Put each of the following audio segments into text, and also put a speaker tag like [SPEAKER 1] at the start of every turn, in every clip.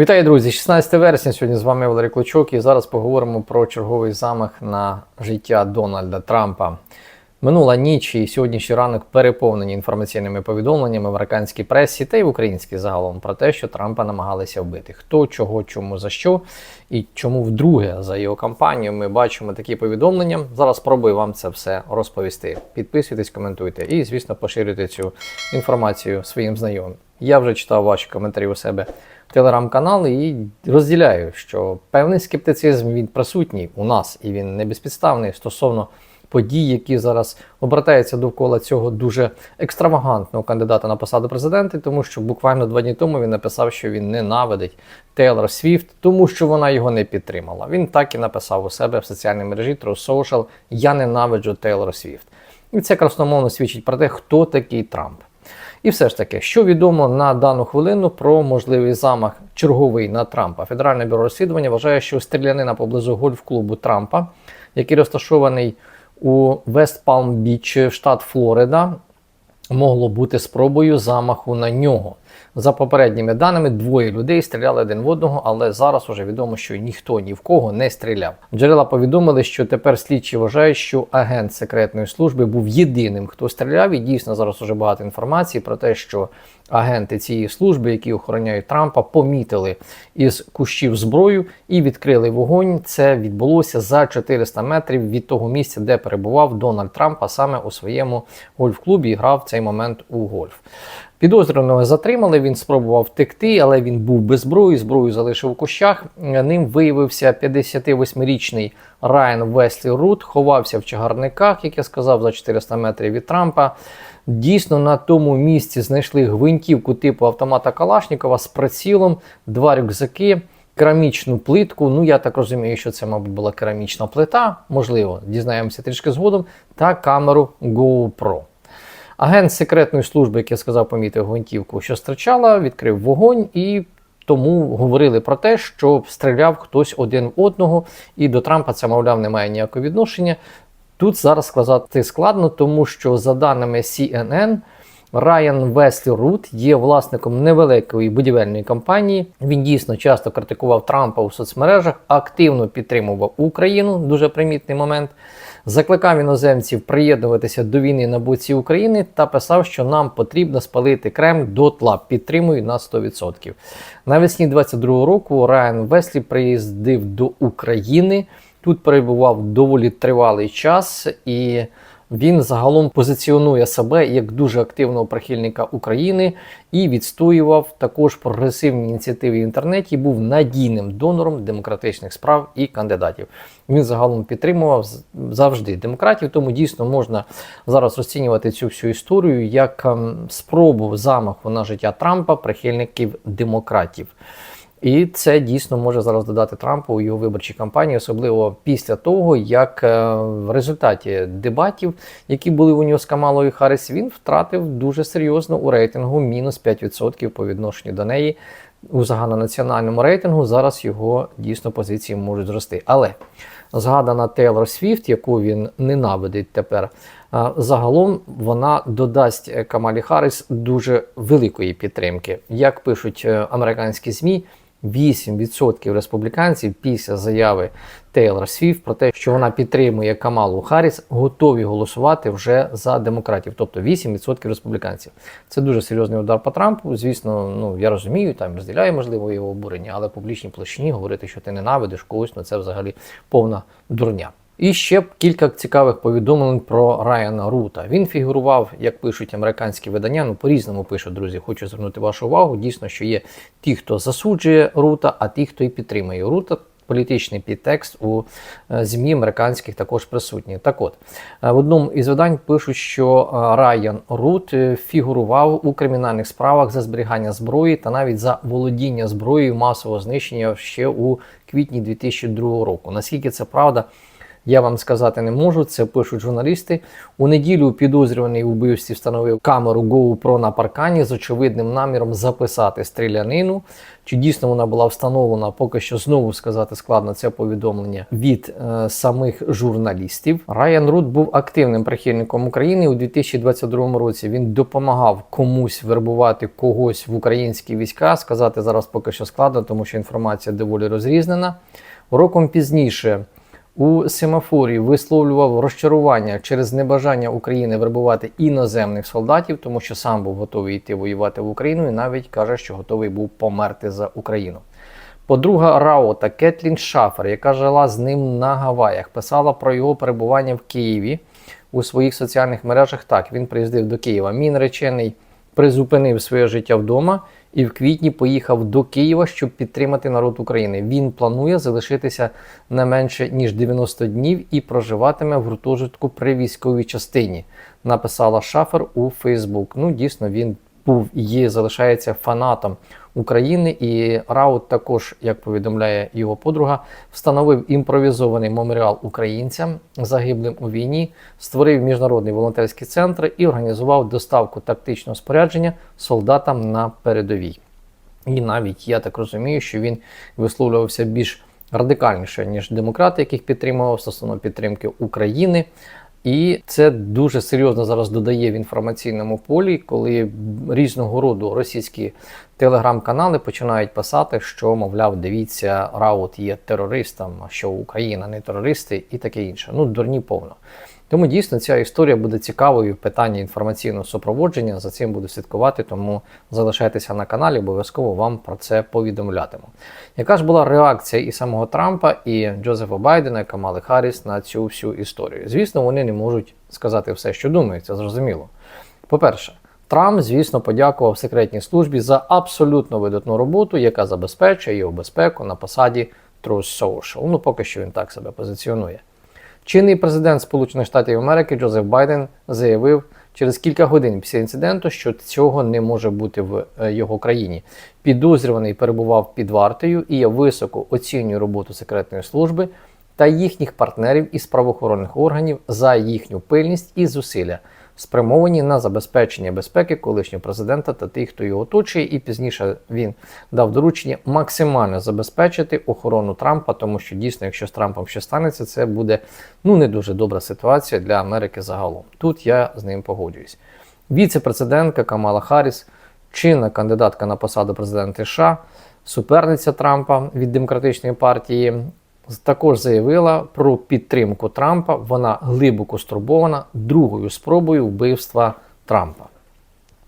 [SPEAKER 1] Вітаю, друзі! 16 вересня. Сьогодні з вами Валерій Клочок, і зараз поговоримо про черговий замах на життя Дональда Трампа. Минула ніч і сьогоднішній ранок переповнені інформаційними повідомленнями в американській пресі та й в українській загалом про те, що Трампа намагалися вбити. Хто, чого, чому, за що і чому вдруге за його кампанію ми бачимо такі повідомлення. Зараз спробую вам це все розповісти. Підписуйтесь, коментуйте і, звісно, поширюйте цю інформацію своїм знайомим. Я вже читав ваші коментарі у себе в телеграм-канал і розділяю, що певний скептицизм він присутній у нас, і він не безпідставний стосовно подій, які зараз обертаються довкола цього дуже екстравагантного кандидата на посаду президента, тому що буквально два дні тому він написав, що він ненавидить Тейлор Свіфт, тому що вона його не підтримала. Він так і написав у себе в соціальній мережі True Social Я ненавиджу Тейлор Свіфт. І це красномовно свідчить про те, хто такий Трамп. І все ж таки, що відомо на дану хвилину про можливий замах черговий на Трампа. Федеральне бюро розслідування вважає, що стрілянина поблизу гольф-клубу Трампа, який розташований у Вест Палм Біч, штат Флорида, могло бути спробою замаху на нього. За попередніми даними, двоє людей стріляли один в одного, але зараз уже відомо, що ніхто ні в кого не стріляв. Джерела повідомили, що тепер слідчі вважають, що агент секретної служби був єдиним, хто стріляв. І дійсно зараз уже багато інформації про те, що агенти цієї служби, які охороняють Трампа, помітили із кущів зброю і відкрили вогонь. Це відбулося за 400 метрів від того місця, де перебував Дональд Трамп, а саме у своєму гольф-клубі і грав в цей момент у гольф. Підозрюваного затримали, він спробував втекти, але він був без зброї, зброю залишив у кущах. Ним виявився 58-річний Райан Веслі Рут, ховався в чагарниках, як я сказав, за 400 метрів від Трампа. Дійсно, на тому місці знайшли гвинтівку типу автомата Калашникова з прицілом, два рюкзаки. Керамічну плитку, ну я так розумію, що це, мабуть, була керамічна плита, можливо, дізнаємося трішки згодом, та камеру GoPro. Агент секретної служби, як я сказав, помітив гвинтівку, що стрічала, відкрив вогонь, і тому говорили про те, що стріляв хтось один в одного, і до Трампа це, мовляв, не має ніякого відношення. Тут зараз сказати складно, тому що за даними CNN, Райан Веслі Рут є власником невеликої будівельної компанії. Він дійсно часто критикував Трампа у соцмережах, активно підтримував Україну. Дуже примітний момент. Закликав іноземців приєднуватися до війни на боці України та писав, що нам потрібно спалити Кремль дотла. Підтримую на 100%. Навесні 22-го року Райан Веслі приїздив до України. Тут перебував доволі тривалий час і. Він загалом позиціонує себе як дуже активного прихильника України і відстоював також прогресивні ініціативи в інтернеті. Був надійним донором демократичних справ і кандидатів. Він загалом підтримував завжди демократів. Тому дійсно можна зараз розцінювати цю всю історію як спробу замаху на життя Трампа прихильників демократів. І це дійсно може зараз додати Трампу у його виборчій кампанії, особливо після того, як е, в результаті дебатів, які були у нього з Камалою Харріс, він втратив дуже серйозно у рейтингу мінус 5% по відношенню до неї. У загальнонаціональному рейтингу зараз його дійсно позиції можуть зрости. Але згадана Тейлор Свіфт, яку він ненавидить тепер, е, загалом вона додасть Камалі Харріс дуже великої підтримки. Як пишуть е, американські ЗМІ, 8% республіканців після заяви Тейлор Свіф про те, що вона підтримує Камалу Харріс, готові голосувати вже за демократів, тобто 8% республіканців. Це дуже серйозний удар по Трампу. Звісно, ну я розумію, там розділяю можливо його обурення, але в публічній площині говорити, що ти ненавидиш когось, ну це взагалі повна дурня. І ще кілька цікавих повідомлень про Райана Рута. Він фігурував, як пишуть американські видання. Ну по-різному пишуть, друзі. Хочу звернути вашу увагу. Дійсно, що є ті, хто засуджує Рута, а ті, хто і підтримує Рута. Політичний підтекст у е, ЗМІ американських також присутній. Так от, е, в одному із видань пишуть, що е, Райан Рут фігурував у кримінальних справах за зберігання зброї та навіть за володіння зброєю масового знищення ще у квітні 2002 року. Наскільки це правда? Я вам сказати не можу. Це пишуть журналісти. У неділю підозрюваний у вбивстві встановив камеру GoPro на паркані з очевидним наміром записати стрілянину. Чи дійсно вона була встановлена, поки що знову сказати складно це повідомлення від е, самих журналістів. Райан Рут був активним прихильником України у 2022 році. Він допомагав комусь вербувати когось в українські війська. Сказати зараз поки що складно, тому що інформація доволі розрізнена. Роком пізніше у семафорі висловлював розчарування через небажання України вербувати іноземних солдатів, тому що сам був готовий йти воювати в Україну і навіть каже, що готовий був померти за Україну. Подруга Раота Кетлін Шафер, яка жила з ним на Гаваях, писала про його перебування в Києві у своїх соціальних мережах. Так, він приїздив до Києва. Мій наречений призупинив своє життя вдома і в квітні поїхав до Києва, щоб підтримати народ України. Він планує залишитися не менше ніж 90 днів і проживатиме в гуртожитку при військовій частині. Написала Шафер у Фейсбук. Ну, дійсно, він був і залишається фанатом України. І Раут також, як повідомляє його подруга, встановив імпровізований меморіал українцям, загиблим у війні, створив міжнародний волонтерський центр і організував доставку тактичного спорядження солдатам на передовій. І навіть я так розумію, що він висловлювався більш радикальніше, ніж демократи, яких підтримував стосовно підтримки України. І це дуже серйозно зараз додає в інформаційному полі, коли різного роду російські телеграм-канали починають писати, що, мовляв, дивіться, Раут є терористом, що Україна не терористи і таке інше. Ну, дурні повно. Тому дійсно ця історія буде цікавою в питанні інформаційного супроводження. За цим буду слідкувати, тому залишайтеся на каналі, обов'язково вам про це повідомлятиму. Яка ж була реакція і самого Трампа, і Джозефа Байдена, і Камали Харріс на цю всю історію? Звісно, вони не можуть сказати все, що думають, це зрозуміло. По-перше, Трамп, звісно, подякував секретній службі за абсолютно видатну роботу, яка забезпечує його безпеку на посаді Truth Social. Ну, поки що він так себе позиціонує. Чинний президент Сполучених Штатів Америки Джозеф Байден заявив через кілька годин після інциденту, що цього не може бути в е, його країні. Підозрюваний перебував під вартою і я високо оцінюю роботу секретної служби та їхніх партнерів із правоохоронних органів за їхню пильність і зусилля, спрямовані на забезпечення безпеки колишнього президента та тих, хто його оточує. І пізніше він дав доручення максимально забезпечити охорону Трампа, тому що дійсно, якщо з Трампом щось станеться, це буде ну не дуже добра ситуація для Америки загалом. Тут я з ним погоджуюсь. Віце-президентка Камала Харріс, чинна кандидатка на посаду президента США, суперниця Трампа від демократичної партії, також заявила про підтримку Трампа. Вона глибоко стурбована другою спробою вбивства Трампа.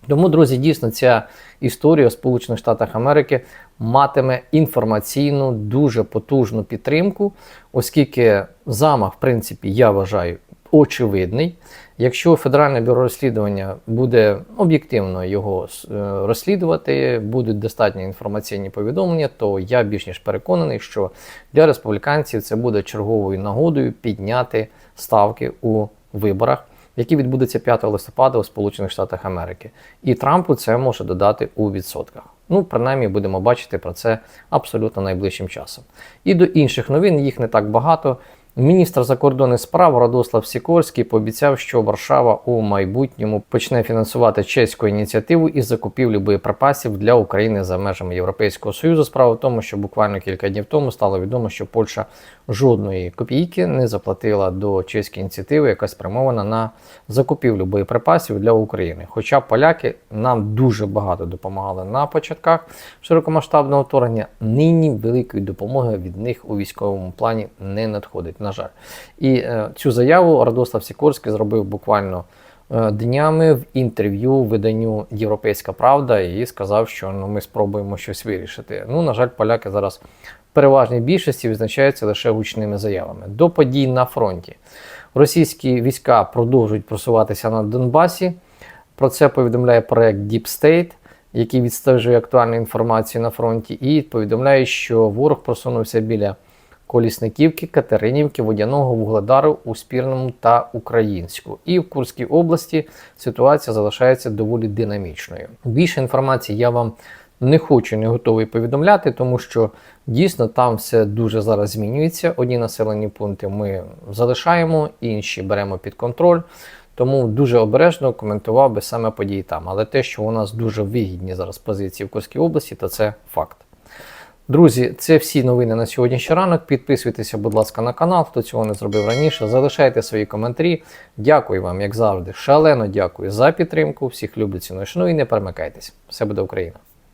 [SPEAKER 1] Тому, друзі, дійсно, ця історія в Сполучених Штатах Америки матиме інформаційну дуже потужну підтримку, оскільки замах, в принципі, я вважаю, очевидний. Якщо Федеральне бюро розслідування буде об'єктивно його е, розслідувати, будуть достатні інформаційні повідомлення, то я більш ніж переконаний, що для республіканців це буде черговою нагодою підняти ставки у виборах, які відбудуться 5 листопада у Сполучених Штатах Америки. І Трампу це може додати у відсотках. Ну, принаймні, будемо бачити про це абсолютно найближчим часом. І до інших новин їх не так багато. Міністр закордонних справ Радослав Сікорський пообіцяв, що Варшава у майбутньому почне фінансувати чеську ініціативу із закупівлі боєприпасів для України за межами Європейського Союзу. Справа в тому, що буквально кілька днів тому стало відомо, що Польща жодної копійки не заплатила до чеської ініціативи, яка спрямована на закупівлю боєприпасів для України. Хоча поляки нам дуже багато допомагали на початках широкомасштабного вторгнення, нині великої допомоги від них у військовому плані не надходить на жаль. І е, цю заяву Радослав Сікорський зробив буквально е, днями в інтерв'ю виданню Європейська Правда і сказав, що ну, ми спробуємо щось вирішити. Ну, на жаль, поляки зараз в переважній більшості відзначаються лише гучними заявами. До подій на фронті. Російські війська продовжують просуватися на Донбасі. Про це повідомляє проект Deep State, який відстежує актуальну інформацію на фронті, і повідомляє, що ворог просунувся біля Колісниківки, Катеринівки, Водяного, Вугледару у Спірному та Українську. І в Курській області ситуація залишається доволі динамічною. Більше інформації я вам не хочу, не готовий повідомляти, тому що дійсно там все дуже зараз змінюється. Одні населені пункти ми залишаємо, інші беремо під контроль. Тому дуже обережно коментував би саме події там. Але те, що у нас дуже вигідні зараз позиції в Курській області, то це факт. Друзі, це всі новини на сьогоднішній ранок. Підписуйтеся, будь ласка, на канал, хто цього не зробив раніше. Залишайте свої коментарі. Дякую вам, як завжди. Шалено дякую за підтримку. Всіх люблю ціную шаную і не перемикайтесь. Все буде Україна!